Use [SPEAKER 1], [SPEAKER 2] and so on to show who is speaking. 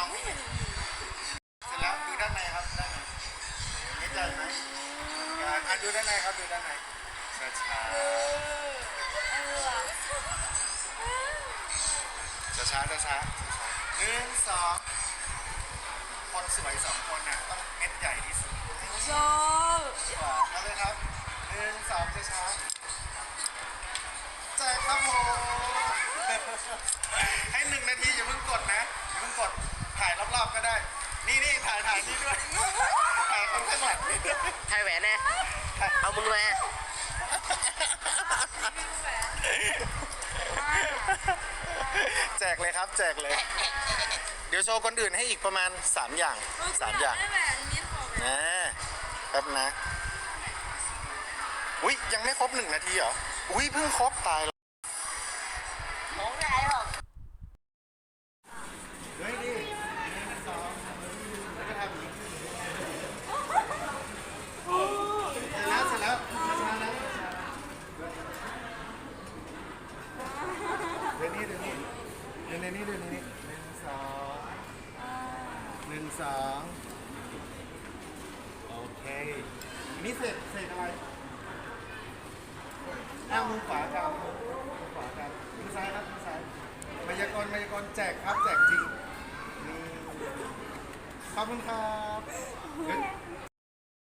[SPEAKER 1] เสร็จแล้วดูด้านในครับด้า
[SPEAKER 2] นในเม็นใจไหมอะ
[SPEAKER 1] ดูด้านในครับดูด้านในช้าช้าช้าช้าช้าช้าหนึ่งสองคนสวยสองคนน่ะต้องเม็ดใหญ่ที่สุด
[SPEAKER 2] ชอบ
[SPEAKER 1] มาเลยครับหนึ่งสองช้าช้าใจครับผมให้หนึ่งนาทีอย่าเพิ่งกดนะ นี่นี่ถ่ายถ่ายนี่ด้วยถ่ายคนข้างหลังนี่ด้วย
[SPEAKER 3] ไทยแหวนแน่เอามึงมา
[SPEAKER 1] แจกเลยครับแจกเลย เดี๋ยวโชว์คนอื่นให้อีกประมาณ 3 อย่าง 3 อย่าง
[SPEAKER 2] ได้แหวนมิ้นขอแหวน
[SPEAKER 1] นะแป๊บนะ อุ้ยยังไม่ครบหนึ่งนาทีเหรอ อุ้ยเพิ่งครบตายแล้ว
[SPEAKER 3] มองได้หรอ
[SPEAKER 1] เฮ้ยดิหนึ่งสองแล้วก็ทำอย่างนี้เสร็จแล้ว เสร็จแล้วช้าๆนะเดี๋ยวนี้เดี๋ยวนี้เดี๋ยวนี้เดี๋ยวนี้หนึ่งสองหนึ่งสองโอเคนี่เสร็จเสร็จอะไรอ้าวมือขวาครับมือขวาครับมือซ้ายครับมือซ้ายมายากลมายากลแจกครับแจกจริงนี่ขอบคุณครับเดี๋ยว